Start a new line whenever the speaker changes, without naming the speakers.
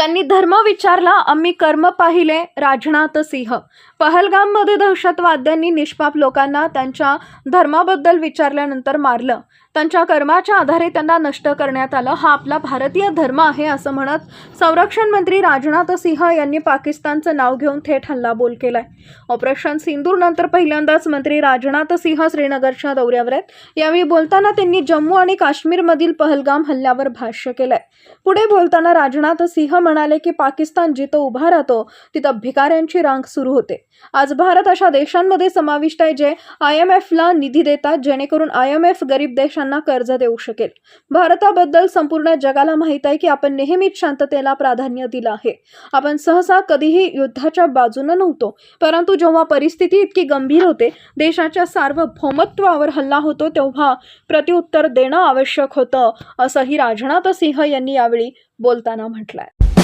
त्यांनी धर्म विचारला आम्ही कर्म पाहिले राजनाथ सिंह. पहलगाममध्ये दहशतवाद्यांनी निष्पाप लोकांना त्यांच्या धर्माबद्दल विचारल्यानंतर मारलं. त्यांच्या कर्माच्या आधारे त्यांना नष्ट करण्यात आलं. हा आपला भारतीय धर्म आहे असं म्हणत संरक्षण मंत्री राजनाथ सिंह यांनी पाकिस्तानचं नाव घेऊन थेट हल्लाबोल केलाय. ऑपरेशन सिंदूर नंतर पहिल्यांदाच मंत्री राजनाथ सिंह श्रीनगरच्या दौऱ्यावर आहेत. यावेळी बोलताना त्यांनी जम्मू आणि काश्मीरमधील पहलगाम हल्ल्यावर भाष्य केलंय. पुढे बोलताना राजनाथ सिंह म्हणाले की पाकिस्तान जिथं उभा राहतो तिथं भिकाऱ्यांची रांग सुरू होते. आज भारत अशा देशांमध्ये समाविष्ट आहे जे आय एम एफला निधी देतात जेणेकरून आय एम एफ गरीब देशांना कर्ज देऊ शकेल. भारताबद्दल संपूर्ण जगाला माहीत आहे की आपण नेहमीच शांततेला प्राधान्य दिलं आहे. आपण सहसा कधीही युद्धाच्या बाजूनं नव्हतो परंतु जेव्हा परिस्थिती इतकी गंभीर होते देशाच्या सार्वभौमत्वावर हल्ला होतो तेव्हा प्रत्युत्तर देणं आवश्यक होतं असंही राजनाथ सिंह यांनी यावेळी बोलताना म्हटलंय.